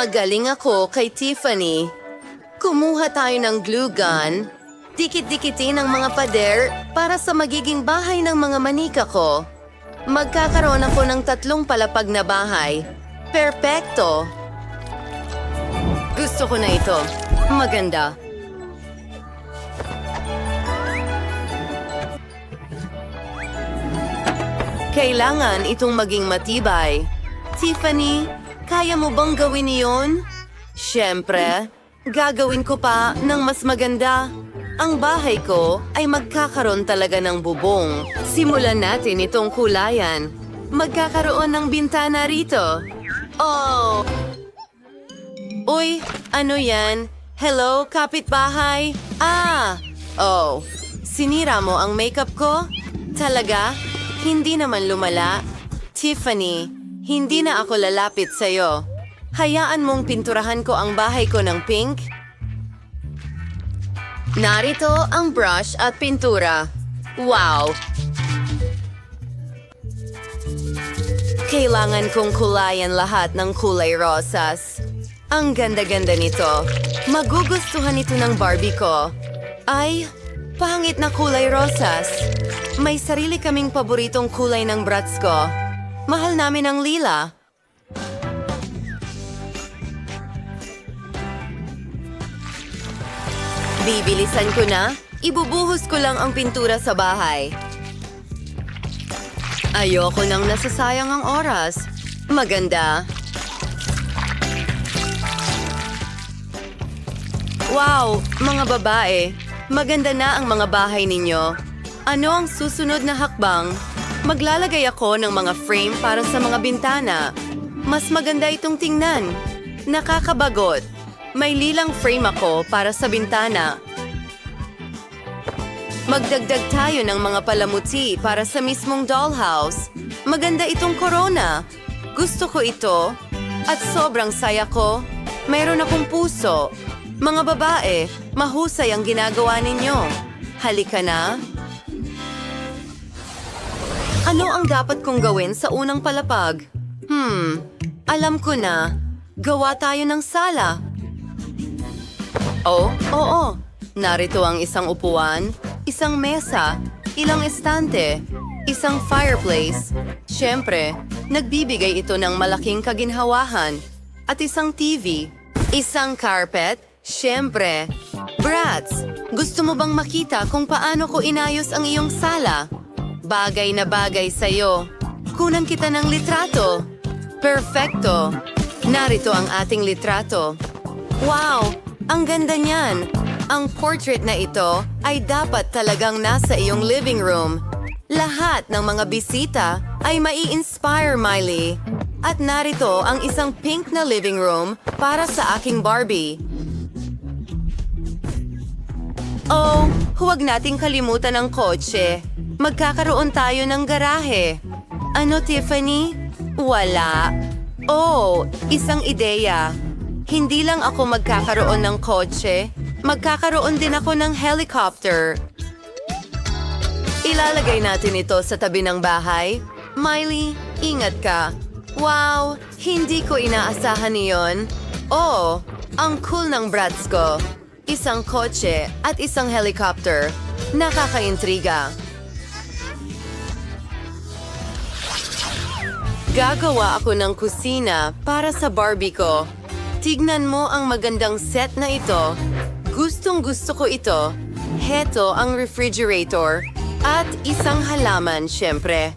Magaling ako kay Tiffany. Kumuha tayo ng glue gun. Dikit-dikitin ang mga pader para sa magiging bahay ng mga manika ko. Magkakaroon ako ng tatlong palapag na bahay. Perpekto! Gusto ko na ito. Maganda. Kailangan itong maging matibay. Tiffany, kaya mo bang gawin iyon? Siyempre, gagawin ko pa ng mas maganda. Ang bahay ko ay magkakaroon talaga ng bubong. Simulan natin itong kulayan. Magkakaroon ng bintana rito. Oh! Uy, ano yan? Hello, kapitbahay? Ah! Oh, sinira mo ang makeup ko? Talaga? Hindi naman lumala. Tiffany, hindi na ako lalapit sa'yo. Hayaan mong pinturahan ko ang bahay ko ng pink? Narito ang brush at pintura. Wow! Kailangan kong kulayan lahat ng kulay rosas. Ang ganda-ganda nito. Magugustuhan ito ng Barbie ko. Ay, pangit na kulay rosas. May sarili kaming paboritong kulay ng brats ko. Mahal namin ang lila. Bibilisan ko na. Ibubuhos ko lang ang pintura sa bahay. Ayoko nang nasasayang ang oras. Maganda. Wow, mga babae. Maganda na ang mga bahay ninyo. Ano ang susunod na hakbang? Maglalagay ako ng mga frame para sa mga bintana. Mas maganda itong tingnan. Nakakabagot. May lilang frame ako para sa bintana. Magdagdag tayo ng mga palamuti para sa mismong dollhouse. Maganda itong corona. Gusto ko ito. At sobrang saya ko. Mayroon akong puso. Mga babae, mahusay ang ginagawa ninyo. Halika na. Ano ang dapat kong gawin sa unang palapag? Hmm, alam ko na. Gawa tayo ng sala. Oh, oo. Narito ang isang upuan, isang mesa, ilang estante, isang fireplace. Siyempre, nagbibigay ito ng malaking kaginhawahan. At isang TV, isang carpet, siyempre. Brats, gusto mo bang makita kung paano ko inayos ang iyong sala? Bagay na bagay sa'yo. Kunan kita ng litrato. Perfecto. Narito ang ating litrato. Wow! Ang ganda niyan! Ang portrait na ito ay dapat talagang nasa iyong living room. Lahat ng mga bisita ay mai-inspire, Miley. At narito ang isang pink na living room para sa aking Barbie. Oh, huwag nating kalimutan ang kotse. Magkakaroon tayo ng garahe. Ano, Tiffany? Wala. Oh, isang ideya. Hindi lang ako magkakaroon ng kotse, magkakaroon din ako ng helicopter. Ilalagay natin ito sa tabi ng bahay. Miley, ingat ka. Wow, hindi ko inaasahan iyon. Oh, ang cool ng brats ko. Isang kotse at isang helicopter. Nakakaintriga. Gagawa ako ng kusina para sa Barbie ko. Tignan mo ang magandang set na ito. Gustong gusto ko ito. Heto ang refrigerator at isang halaman, syempre.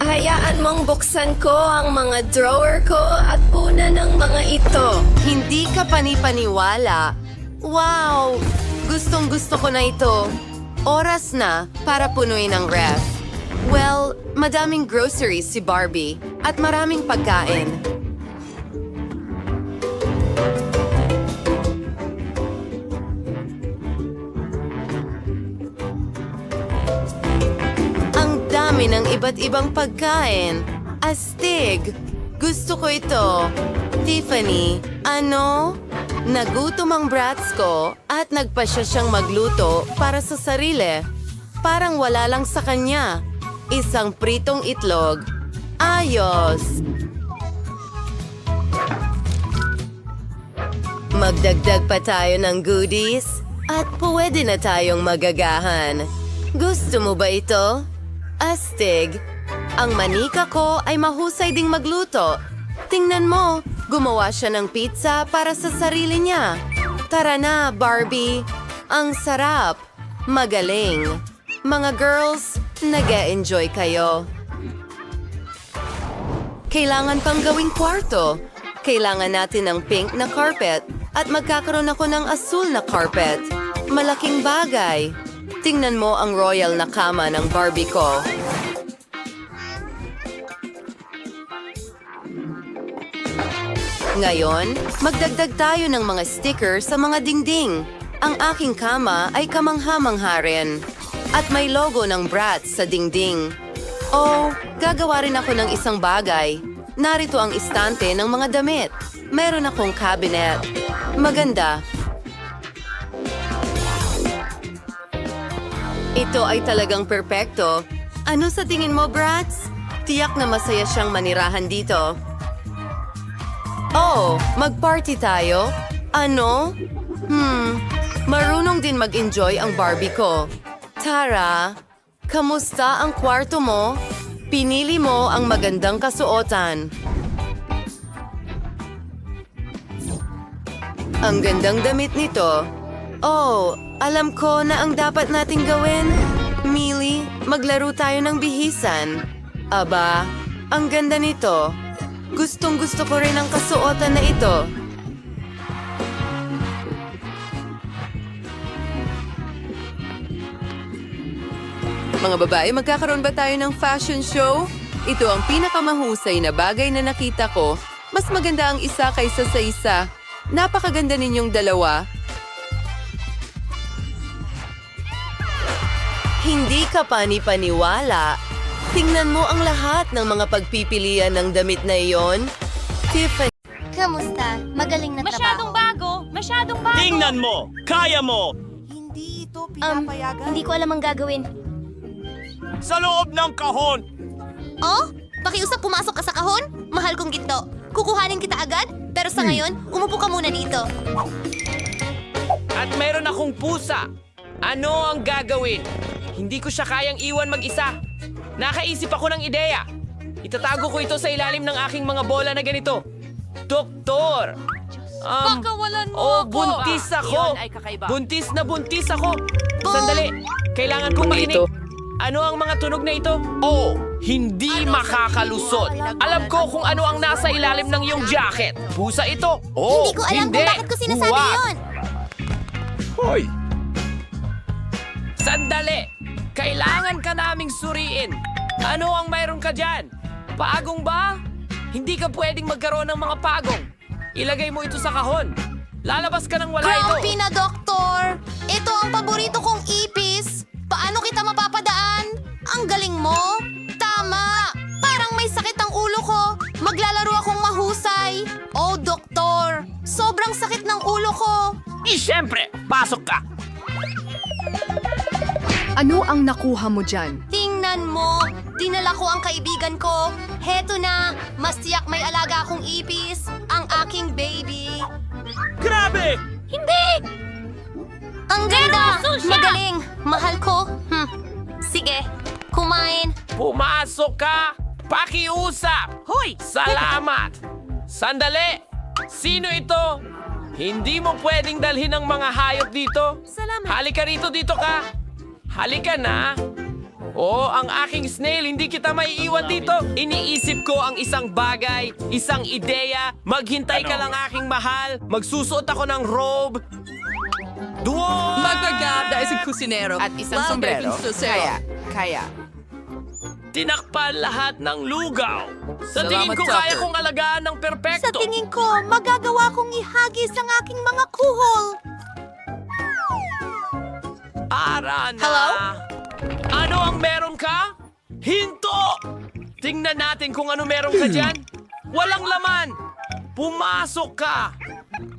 Hayaan mong buksan ko ang mga drawer ko at una ng mga ito. Hindi ka panipaniwala. Wow! Gustong gusto ko na ito. Oras na para punuin ang ref. Well, madaming groceries si Barbie at maraming pagkain. Ang dami ng iba't ibang pagkain. Astig! Gusto ko ito. Tiffany, ano? Nagutom ang brats ko at nagpasya siyang magluto para sa sarili. Parang wala lang sa kanya. Isang pritong itlog. Ayos! Magdagdag pa tayo ng goodies at pwede na tayong magagahan. Gusto mo ba ito? Astig, ang manika ko ay mahusay ding magluto. Tingnan mo, gumawa siya ng pizza para sa sarili niya. Tara na, Barbie. Ang sarap. Magaling. Mga girls, nag enjoy kayo. Kailangan pang gawing kwarto. Kailangan natin ng pink na carpet at magkakaroon ako ng asul na carpet. Malaking bagay. Tingnan mo ang royal na kama ng Barbie ko. Ngayon, magdagdag tayo ng mga sticker sa mga dingding. Ang aking kama ay kamangha-mangha rin. At may logo ng Bratz sa dingding. Oh, gagawa rin ako ng isang bagay. Narito ang istante ng mga damit. Meron akong cabinet. Maganda. Ito ay talagang perpekto. Ano sa tingin mo, Bratz? Tiyak na masaya siyang manirahan dito. Oh, mag-party tayo? Ano? Hmm, marunong din mag-enjoy ang Barbie ko. Tara, kamusta ang kwarto mo? Pinili mo ang magandang kasuotan. Ang gandang damit nito. Oh, alam ko na ang dapat nating gawin. Millie, maglaro tayo ng bihisan. Aba, ang ganda nito. Gustong gusto ko rin ang kasuotan na ito. Mga babae, magkakaroon ba tayo ng fashion show? Ito ang pinakamahusay na bagay na nakita ko. Mas maganda ang isa kaysa sa isa. Napakaganda ninyong dalawa. Hindi ka pani-paniwala. Tingnan mo ang lahat ng mga pagpipilian ng damit na iyon. Tiffany. Kamusta? Magaling na Masyadong trabaho. bago! Masyadong bago! Tingnan mo! Kaya mo! Hindi ito Um, pinapayagan. hindi ko alam ang gagawin. Sa loob ng kahon! Oh? Pakiusap pumasok ka sa kahon? Mahal kong ginto. Kukuhanin kita agad? Pero sa ngayon, umupo ka muna dito. At meron akong pusa. Ano ang gagawin? Hindi ko siya kayang iwan mag-isa. Nakaisip ako ng ideya. Itatago ko ito sa ilalim ng aking mga bola na ganito. Doktor! Um, Pakawalan mo oh, ako! buntis ako! iyon ay kakaiba. Buntis na buntis ako! Sandali! Kailangan kong makinig. Ano ang mga tunog na ito? Oh, hindi makakalusot. Alam ko kung ano ang nasa ilalim ng iyong jacket. Pusa ito. Oh, hindi ko alam hindi. kung bakit ko sinasabi Huwag. yon. Hoy! Sandali! Kailangan ka naming suriin. Ano ang mayroon ka dyan? Paagong ba? Hindi ka pwedeng magkaroon ng mga pagong. Ilagay mo ito sa kahon. Lalabas ka nang wala Grumpy ito. na doktor! Ito ang paborito kong ipis! Paano kita mapapadaan? Ang galing mo! Tama! Parang may sakit ang ulo ko. Maglalaro akong mahusay. Oh, doktor! Sobrang sakit ng ulo ko. Eh, syempre, pasok ka. Ano ang nakuha mo dyan? Tingnan mo! Dinala ko ang kaibigan ko. Heto na! Mas tiyak may alaga akong ipis. Ang aking baby. Grabe! Hindi! Ang ganda! Magaling! Mahal ko. Hmm. Sige, kumain. Pumasok ka. Pakiusap. Hoy! Salamat. Sandali. Sino ito? Hindi mo pwedeng dalhin ang mga hayop dito. Salamat. Halika rito, dito ka. Halika na. Oh, ang aking snail, hindi kita maiiwan dito. Iniisip ko ang isang bagay, isang ideya. Maghintay ka lang aking mahal. Magsusuot ako ng robe. Duo! Magaganda isang kusinero at isang sombrero. Kaya, kaya. Tinakpan lahat ng lugaw. Sa tingin Salamat, ko kaya Tucker. kong alagaan ng perpekto. Sa tingin ko, magagawa kong ihagis ang aking mga kuhol. Ara na. Hello? Ano ang meron ka? Hinto! Tingnan natin kung ano meron ka dyan. Walang laman. Pumasok ka.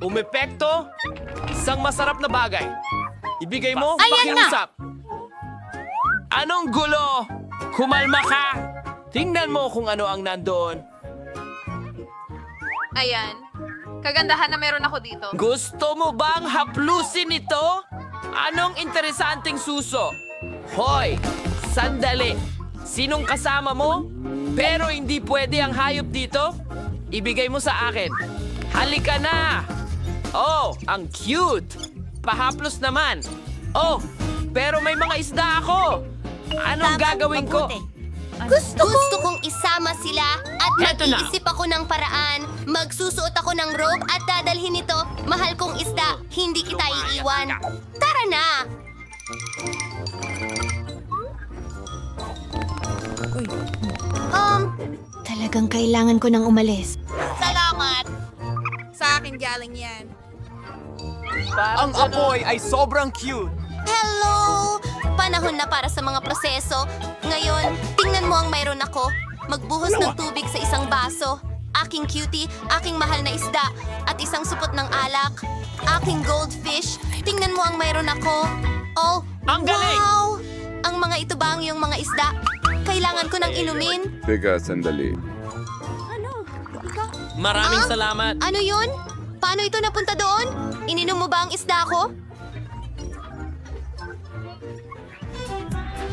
Umepekto? Isang masarap na bagay. Ibigay mo, Ayan na! pakiusap. Anong gulo? Kumalma ka. Tingnan mo kung ano ang nandoon. Ayan. Kagandahan na meron ako dito. Gusto mo bang haplusin ito? Anong interesanteng suso? Hoy, sandali. Sinong kasama mo? Pero hindi pwede ang hayop dito? Ibigay mo sa akin. Halika na! Oh, ang cute! Pahaplos naman. Oh, pero may mga isda ako. Anong gagawin ko? Gusto, Gusto kong isama sila at Eto na. mag-iisip ako ng paraan. Magsusuot ako ng robe at dadalhin ito. Mahal kong isda, hindi kita iiwan. Tara na! Um, talagang kailangan ko nang umalis. Salamat! Sa akin galing yan. Ang apoy ay sobrang cute. Hello! Panahon na para sa mga proseso. Ngayon, tingnan mo ang mayroon ako. Magbuhos ng tubig sa isang baso. Aking cutie, aking mahal na isda, at isang supot ng alak. Aking goldfish, tingnan mo ang mayroon ako. Oh, Ang galing! wow! Ang mga ito ba ang iyong mga isda? Kailangan ko ng inumin. Teka, sandali. Maraming Ah? salamat. Ano yun? Paano ito napunta doon? Ininom mo ba ang isda ko?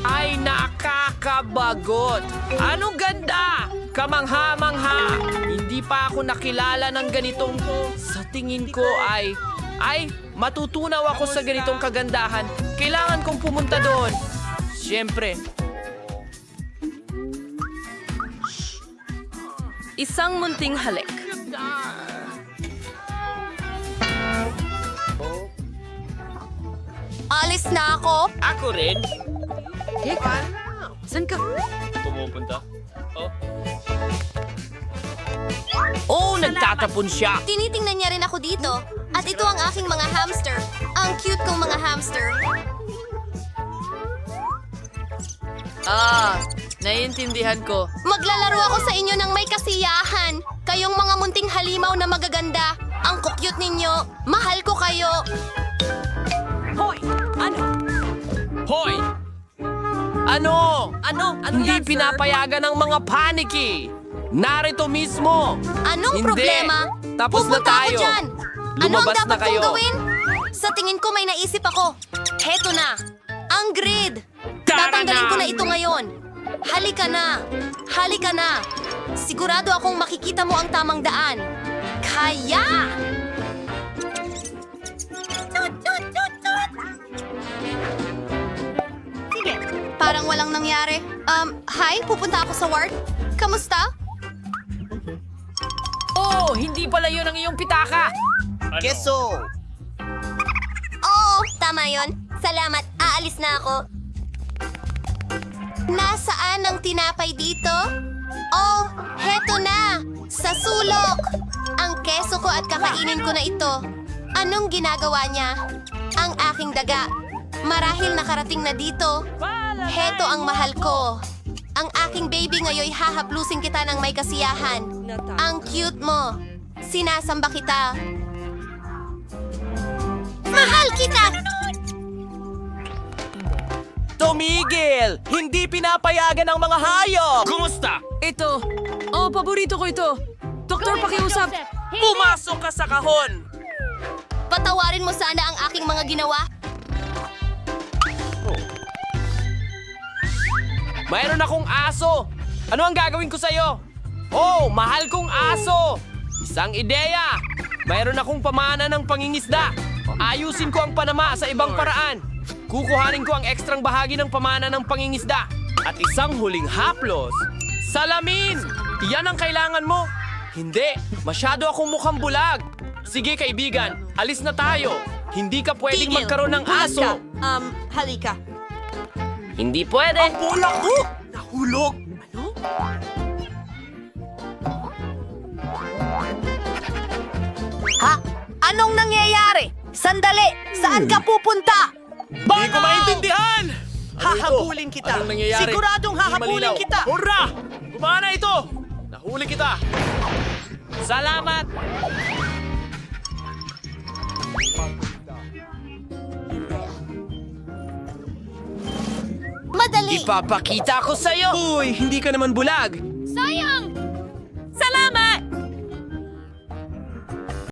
Ay, nakakabagot! Anong ganda! Kamangha-mangha! Hindi pa ako nakilala ng ganitong Sa tingin ko ay... Ay, matutunaw ako sa ganitong kagandahan. Kailangan kong pumunta doon. Siyempre. Isang munting halik. Alis na ako. Ako rin. San ka? Pumupunta. Oh. Oh, nagtatapon siya! Tinitingnan niya rin ako dito. At ito ang aking mga hamster. Ang cute kong mga hamster. Ah, naiintindihan ko. Maglalaro ako sa inyo may kasiyahan. Kayong mga munting halimaw na magaganda. Ang kukyut ninyo. Mahal ko kayo. Hoy! Ano? Ano? Hindi pinapayagan ng mga paniki! Narito mismo! Anong Hindi. problema? Tapos na Pupunta tayo. Ako dyan. ano ang na dapat kayo. kong gawin? Sa tingin ko may naisip ako. Heto na. Ang grid. Tara Tatanggalin na. ko na ito ngayon. Halika na. Halika na. Sigurado akong makikita mo ang tamang daan. Kaya! Sige. Parang walang nangyari. Um, hi, pupunta ako sa ward. Kamusta? Oh, hindi pala yun ang iyong pitaka! Keso! Oo, tama yon. Salamat, aalis na ako. Nasaan ang tinapay dito? Oh, heto na! Sa sulok! Ang keso ko at kakainin ko na ito. Anong ginagawa niya? Ang aking daga. Marahil nakarating na dito. Heto ang mahal ko. Ang aking baby ngayoy hahaplusin kita ng may kasiyahan. Ang cute mo. Sinasamba kita. Mahal kita! Tumigil! Hindi pinapayagan ng mga hayop! Kumusta? Ito. Oh, paborito ko ito. Doktor, pakiusap. Pumasok ka sa kahon! Patawarin mo sana ang aking mga ginawa. Mayroon akong aso! Ano ang gagawin ko sa'yo? Oh, mahal kong aso! Isang ideya! Mayroon akong pamana ng pangingisda. Ayusin ko ang panama sa ibang paraan. Kukuhanin ko ang ekstrang bahagi ng pamana ng pangingisda. At isang huling haplos, salamin! Iyan ang kailangan mo. Hindi, masyado akong mukhang bulag. Sige kaibigan, alis na tayo. Hindi ka pwedeng magkaroon ng aso. Um, halika. Hindi pwede. Ang bulak ko! Nahulog! Ha? Anong nangyayari? Sandali! Saan ka pupunta? Hindi ko maintindihan! Hahabulin kita. Anong nangyayari? Siguradong hahabulin kita. Hurra! Gumana ito! Nahuli kita! Salamat! Madali! Ipapakita ko sa'yo! Uy, hindi ka naman bulag! Sayang!